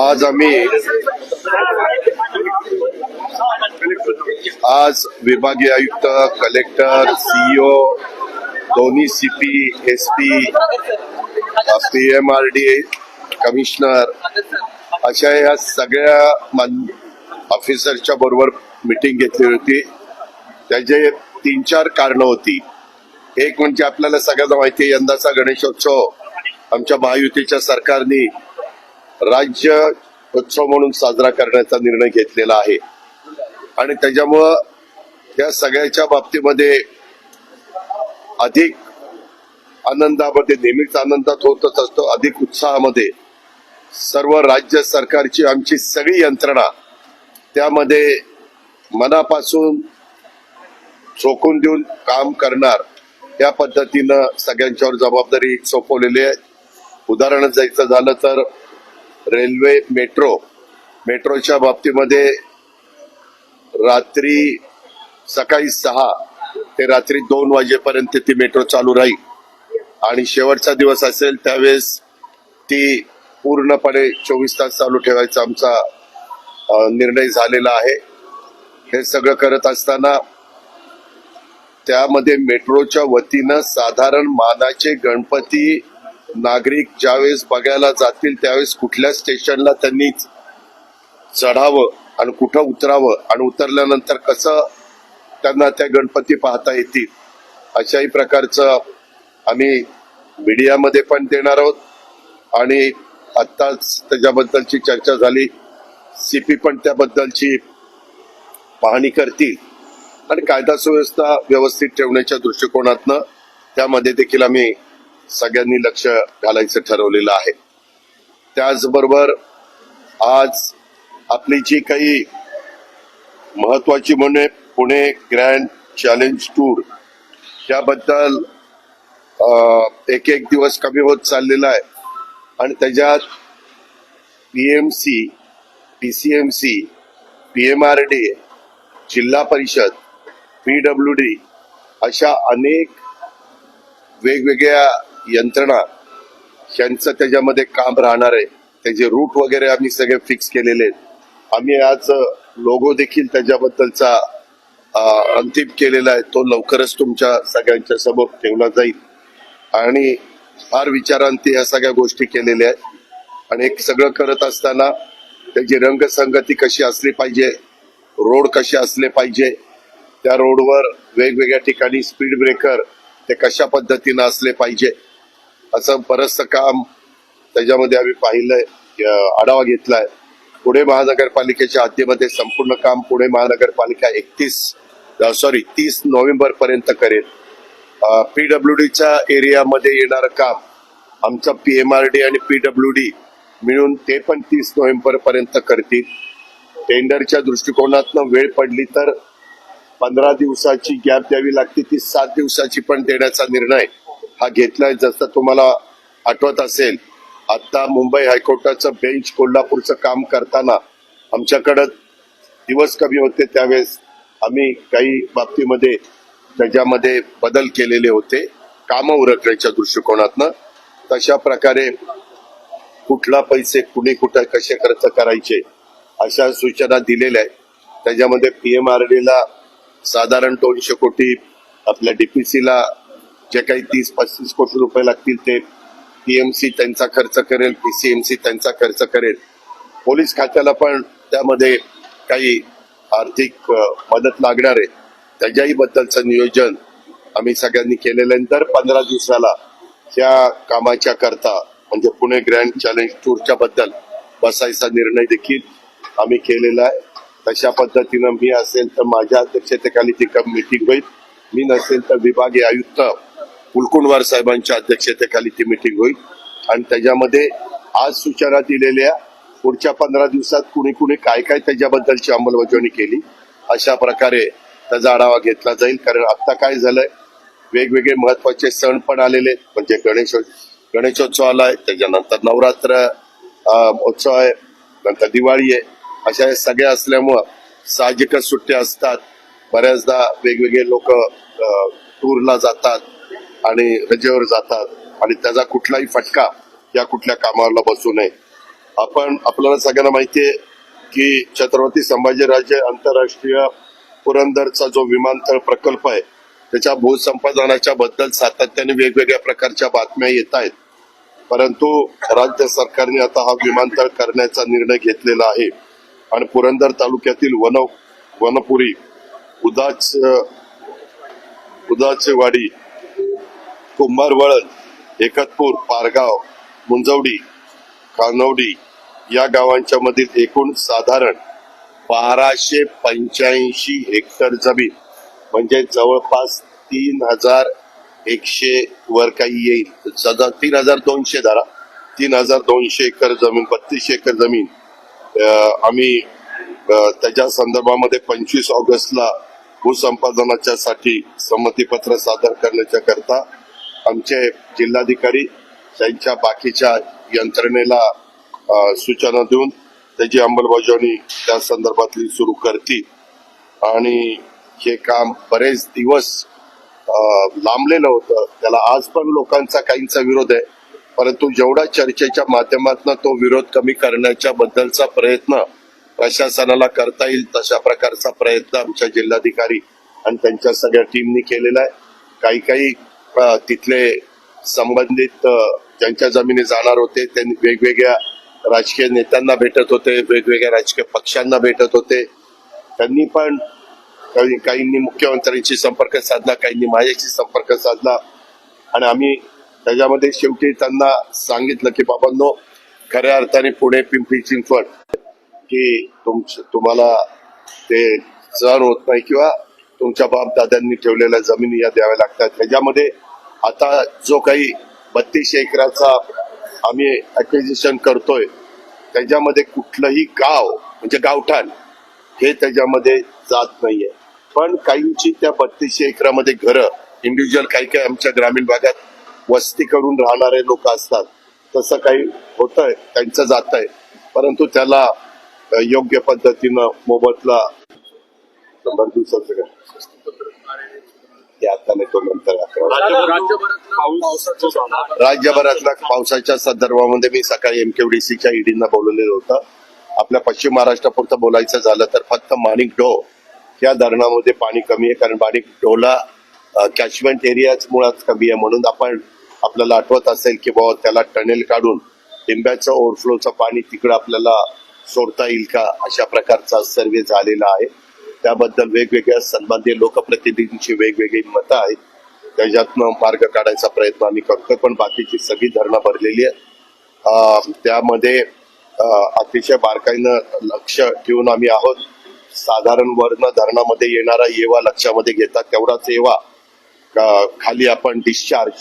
आज आम्ही आज विभागीय आयुक्त कलेक्टर सीईओ दोन्ही CP S P P M R D commissioner अशा या सगळ्या मान ऑफिसरच्या बरोबर मिटिंग घेतली होती. त्याचे तीन चार कारणं होती. एक म्हणजे आपल्याला सगळ्यांना माहिती आहे यंदाचा गणेशोत्सव आमच्या महायुतीच्या सरकारने राज्य उत्सव म्हणून साजरा करण्याचा निर्णय घेतलेला आहे. आणि त्याच्यामुळं या सगळ्याच्या बाबतीमध्ये अधिक आनंदामध्ये नेहमीच आनंदात होतच असतो. अधिक उत्साहामध्ये सर्व राज्य सरकारची आमची सगळी यंत्रणा त्यामध्ये मनापासून झोकून देऊन काम करणार या पद्धतीनं सगळ्यांच्यावर जबाबदारी सोपवलेली आहे. उदाहरण जायचं झालं तर रेल्वे मेट्रो. मेट्रोच्या बाबतीमध्ये रात्री सकाळी सहा ते रात्री दोन वाजेपर्यंत ती मेट्रो चालू राहील. आणि शेवटचा दिवस असेल त्यावेळेस ती पूर्णपणे चोवीस तास चालू ठेवायचा आमचा निर्णय झालेला आहे. हे सगळं करत असताना त्यामध्ये मेट्रोच्या वतीनं साधारण मानाचे गणपती नागरिक ज्यावेळेस बघायला जातील त्यावेळेस कुठल्या स्टेशनला त्यांनी चढावं आणि कुठं उतरावं आणि उतरल्यानंतर कसं त्यांना त्या गणपती पाहता येतील अशाही प्रकारचं आम्ही मीडियामध्ये पण देणार आहोत. आणि आत्ताच त्याच्याबद्दलची चर्चा झाली. सीपी पण त्याबद्दलची पाहणी करतील. आणि कायदा सुव्यवस्था व्यवस्थित ठेवण्याच्या दृष्टिकोनातनं त्यामध्ये देखील आम्ही सगळ्यांनी लक्ष घालायचं ठरवलेलं आहे. त्याचबरोबर आज आपली जी काही महत्वाची म्हणजे पुणे ग्रँड चॅलेंज टूर त्याबद्दल अं, एक एक दिवस कमी होत चाललेला आहे. आणि त्याच्यात पीएमसी पीसीएमसी आर डी जिल्हा परिषद पीडब्ल्यू डी अशा अनेक वेगवेगळ्या यंत्रणा यांचं त्याच्यामध्ये काम राहणार आहे. त्याचे रूट वगैरे आम्ही सगळे फिक्स केलेले आहेत. आम्ही आज लोगो देखील त्याच्याबद्दलचा अंतिम केलेला आहे. तो लवकरच तुमच्या सगळ्यांच्या समोर ठेवला जाईल. आणि फार विचारांती ह्या सगळ्या गोष्टी केलेल्या आहेत. आणि एक सगळं करत असताना त्याची रंगसंगती कशी असली पाहिजे रोड कसे असले पाहिजे त्या रोडवर वेगवेगळ्या ठिकाणी स्पीड ब्रेकर ते कशा पद्धतीनं असले पाहिजे असं बरचसं काम त्याच्यामध्ये आम्ही पाहिलंय आढावा घेतलाय. पुणे महानगरपालिकेच्या हद्दीमध्ये संपूर्ण काम पुणे महानगरपालिका एकतीस सॉरी तीस नोव्हेंबर पर्यंत करेल पीडब्ल्यू डीच्या एरियामध्ये येणारं काम आमचं पी एम आर डी आणि पीडब्ल्यू डी मिळून ते पण तीस नोव्हेंबर पर्यंत करतील. टेंडरच्या दृष्टिकोनातनं वेळ पडली तर पंधरा दिवसाची गॅप द्यावी लागते ती सात दिवसाची पण देण्याचा निर्णय हा घेतलाय जसं तुम्हाला आठवत असेल आता मुंबई हायकोर्टाचं बेंच कोल्हापूरचं काम करताना आमच्याकडं दिवस कमी होते त्यावेळेस आम्ही काही बाबतीमध्ये त्याच्यामध्ये बदल केलेले होते. कामं उरकण्याच्या दृष्टिकोनातनं तशा प्रकारे कुठला पैसे कुणी कुठं कसे खर्च करायचे अशा सूचना दिलेल्या आहेत. त्याच्यामध्ये पीएमआरडीला साधारण दोनशे कोटी आपल्या डीपीसीला जे काही तीस पस्तीस कोटी रुपये लागतील ते पीएमसी त्यांचा खर्च करेल पीसीएमसी त्यांचा खर्च करेल. पोलीस खात्याला पण त्यामध्ये काही आर्थिक मदत लागणार आहे. त्याच्याही बद्दलचं नियोजन आम्ही सगळ्यांनी केलेल्यानंतर पंधरा दिवसाला या कामाच्या करता म्हणजे पुणे ग्रँड चॅलेंज टूरच्या बद्दल बसायचा निर्णय देखील आम्ही केलेला आहे. तशा पद्धतीनं मी असेल तर माझ्या अध्यक्षतेखाली ती मीटिंग होईल. मी नसेल तर विभागीय आयुक्त कुलकुंडवार साहेबांच्या अध्यक्षतेखाली ती मिटिंग होईल. आणि त्याच्यामध्ये आज सूचना दिलेल्या पुढच्या पंधरा दिवसात कुणी कुणी काय काय त्याच्याबद्दलची अंमलबजावणी केली अशा प्रकारे त्याचा आढावा घेतला जाईल. कारण आत्ता काय झालंय वेगवेगळे महत्त्वाचे सण पण आलेले म्हणजे गणेश गणेशोत्सव आलाय त्याच्यानंतर नवरात्र उत्सव आहे नंतर दिवाळी आहे. अशा हे सगळ्या असल्यामुळं साहजिकच सुट्ट्या असतात. बऱ्याचदा वेगवेगळे लोक टूरला जातात आणि रजेवर जातात आणि त्याचा कुठलाही फटका या कुठल्या कामाला बसू नये. आपण आपल्याला सगळ्यांना माहिती आहे की छत्रपती संभाजीराजे आंतरराष्ट्रीय पुरंदरचा जो विमानतळ प्रकल्प आहे त्याच्या भूसंपादनाच्या बद्दल सातत्याने वेगवेगळ्या प्रकारच्या बातम्या येत आहेत. परंतु राज्य सरकारने आता हा विमानतळ करण्याचा निर्णय घेतलेला आहे. आणि पुरंदर तालुक्यातील वन वनपुरी उदाच उदाचवाडी कुंभार वळण एकतपूर पारगाव मुंजवडी कानवडी या गावांच्या मधील एकूण साधारण बाराशे पंच्याऐंशी हेक्टर जमीन म्हणजे जवळपास तीन हजार एकशे वर काही येईल. तीन हजार दोनशे धरा तीन हजार दोनशे एकर जमीन बत्तीस एकर जमीन आम्ही त्याच्या संदर्भामध्ये पंचवीस ऑगस्टला भूसंपादनाच्या साठी संमतीपत्र सादर करण्याच्या करता आमचे जिल्हाधिकारी त्यांच्या बाकीच्या यंत्रणेला सूचना देऊन त्याची अंमलबजावणी त्या संदर्भातली सुरू करतील. आणि हे काम बरेच दिवस लांबलेलं होतं. त्याला आज पण लोकांचा काहींचा विरोध आहे. परंतु जेवढा चर्चेच्या माध्यमातून तो विरोध कमी करण्याच्या बद्दलचा प्रयत्न प्रशासनाला करता येईल तशा प्रकारचा प्रयत्न आमच्या जिल्हाधिकारी आणि त्यांच्या सगळ्या टीमनी केलेला आहे. काही काही तिथले संबंधित ज्यांच्या जमिनी जाणार होते त्यांनी वेगवेगळ्या राजकीय नेत्यांना भेटत होते वेगवेगळ्या राजकीय पक्षांना भेटत होते. त्यांनी पण काही काहींनी मुख्यमंत्र्यांशी संपर्क साधला काहींनी माझ्याशी संपर्क साधला. आणि आम्ही त्याच्यामध्ये शेवटी त्यांना सांगितलं की बाबांनो खऱ्या अर्थाने पुणे पिंपरी चिंचवड की तुम तुम्हाला ते सहन होत नाही किंवा तुमच्या बापदादांनी ठेवलेल्या जमिनी या द्याव्या लागतात. त्याच्यामध्ये आता जो काही बत्तीस एकराचा आम्ही अक्विजिशन करतोय त्याच्यामध्ये कुठलंही गाव म्हणजे गावठाण हे त्याच्यामध्ये जात नाहीये. पण काहींची त्या बत्तीसशे एकरामध्ये घरं इंडिव्हिज्युअल काही काही आमच्या ग्रामीण भागात वस्ती करून राहणारे लोक असतात. तसं काही होतंय त्यांचं जात आहे परंतु त्याला योग्य पद्धतीनं मोबदला शंभर दिवसाचं काय ते आता नाही तो नंतर अकरा राज्यभरात राज्यभरातल्या पावसाच्या संदर्भामध्ये मी सकाळी एमकेडीसीच्या ईडींना बोलवलेलं होतं. आपल्या पश्चिम महाराष्ट्रापुरतं बोलायचं झालं तर फक्त माणिक डो या धरणामध्ये पाणी कमी आहे कारण माणिक डोला कॅचमेंट एरियाच मुळात कमी आहे म्हणून आपण आपल्याला आठवत असेल की बाबा त्याला टनेल काढून टिंब्याचं ओव्हरफ्लोचं पाणी तिकडं आपल्याला सोडता येईल का अशा प्रकारचा सर्वे झालेला आहे. त्याबद्दल वेगवेगळ्या संबंधित लोकप्रतिनिधींची वेगवेगळी मतं आहेत. त्याच्यातनं मार्ग काढायचा प्रयत्न आम्ही करतोय पण बाकीची सगळी धरणं भरलेली आहेत. त्यामध्ये अतिशय बारकाईनं लक्ष ठेवून आम्ही आहोत. साधारण वर्ण धरणामध्ये येणारा येवा लक्षामध्ये घेता तेवढाच येवा का- खाली आपण डिस्चार्ज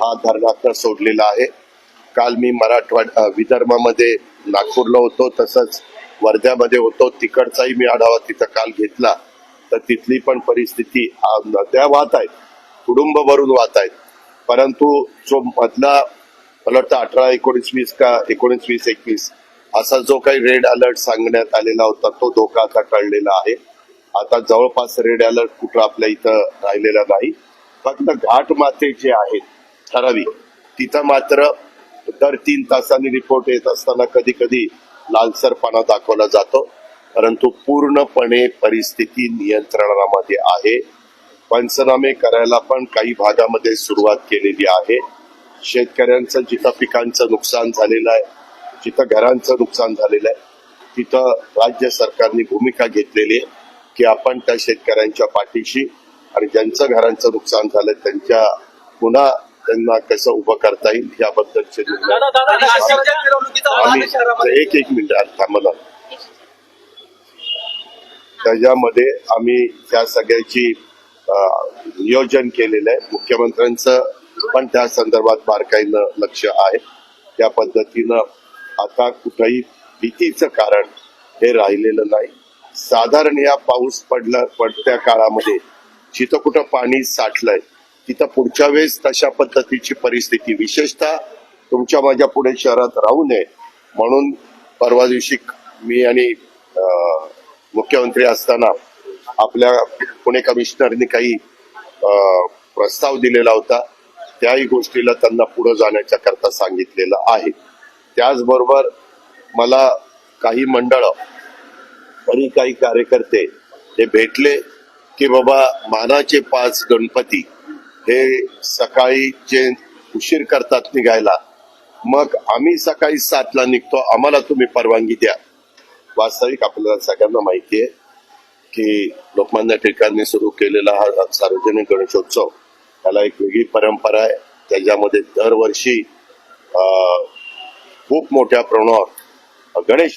हा धरणातनं सोडलेला आहे. काल मी मराठवाड अं, विदर्भामध्ये नागपूरला होतो तसंच वर्ध्यामध्ये होतो. तिकडचाही मी आढावा तिथं काल घेतला. तर तिथली पण परिस्थिती नद्या वाहत आहेत कुटुंब भरून वाहत आहेत. परंतु जो मधला मला वाटतं अठरा एकोणीस वीस का एकोणीस वीस एकवीस असा जो काही रेड अलर्ट सांगण्यात आलेला होता तो धोका आता टळलेला आहे. आता जवळपास रेड अलर्ट कुठं आपल्या इथं राहिलेला नाही. फक्त घाट माते जे आहेत ठराविक तिथं मात्र दर तीन तासांनी रिपोर्ट येत असताना कधी कधी लालसरपणा दाखवला जातो. परंतु पूर्णपणे परिस्थिती नियंत्रणामध्ये आहे. पंचनामे करायला पण काही भागामध्ये सुरुवात केलेली आहे. शेतकऱ्यांचं जिथं पिकांचं नुकसान झालेलं आहे जिथं घरांचं नुकसान झालेलं आहे तिथं राज्य सरकारने भूमिका घेतलेली आहे की आपण त्या शेतकऱ्यांच्या पाठीशी आणि ज्यांचं घरांचं नुकसान झालं त्यांच्या पुन्हा त्यांना कसं उभं करता येईल याबद्दलचे आम्ही एक एक मिनिट यार, थांबा ना. त्याच्यामध्ये आम्ही त्या सगळ्याची नियोजन केलेलं आहे. मुख्यमंत्र्यांचं पण त्या संदर्भात बारकाईनं लक्ष आहे. त्या पद्धतीनं आता कुठंही भीतीचं कारण हे राहिलेलं नाही. साधारण या पाऊस पडला पडत्या काळामध्ये जिथं कुठं पाणी साठलंय तिथं पुढच्या वेळेस तशा पद्धतीची परिस्थिती विशेषतः तुमच्या माझ्या पुणे शहरात राहू नये. म्हणून परवा दिवशी मी आणि मुख्यमंत्री असताना आपल्या पुणे कमिशनरनी काही प्रस्ताव दिलेला होता. त्याही गोष्टीला त्यांना पुढे जाण्याच्या करता सांगितलेलं आहे. त्याचबरोबर मला काही मंडळ आणि काही कार्यकर्ते हे भेटले की बाबा मानाचे पाच गणपती हे सकाळी जे उशीर करतात निघायला मग आम्ही सकाळी सातला निघतो. आम्हाला तुम्ही परवानगी द्या. वास्तविक आपल्याला सगळ्यांना माहिती आहे की लोकमान्य टिळकांनी सुरू केलेला हा सार्वजनिक गणेशोत्सव त्याला एक वेगळी परंपरा आहे. त्याच्यामध्ये दरवर्षी खूप मोठ्या प्रमाणावर गणेश